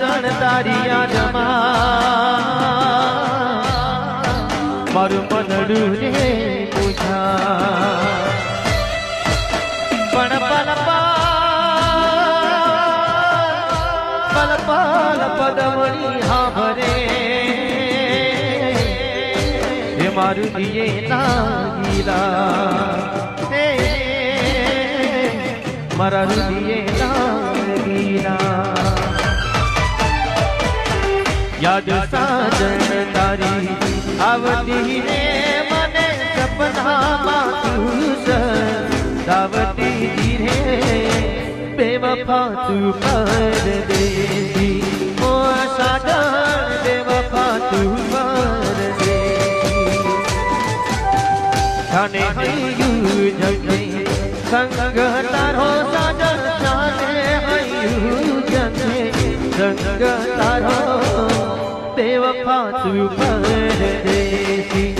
સાજણ તારી યાદમાં મારું મનડું રે પૂછા. પણ પલ પલ પલ પદમણી હે મારું દિયે લાગીલા. હે મારા દિયે લાગીલા. યાદ સાજન તારી આવતી રે મને સપનામાં તું સદાવતી ધીરે બેવફા તું પરદેશી ઓ સાજન બેવફા તું પરદેશી જાને હૈયું જગે સંગ તારો સાજન જાને હૈયું જગે સંગ તારો બેવફા તું પરદેશી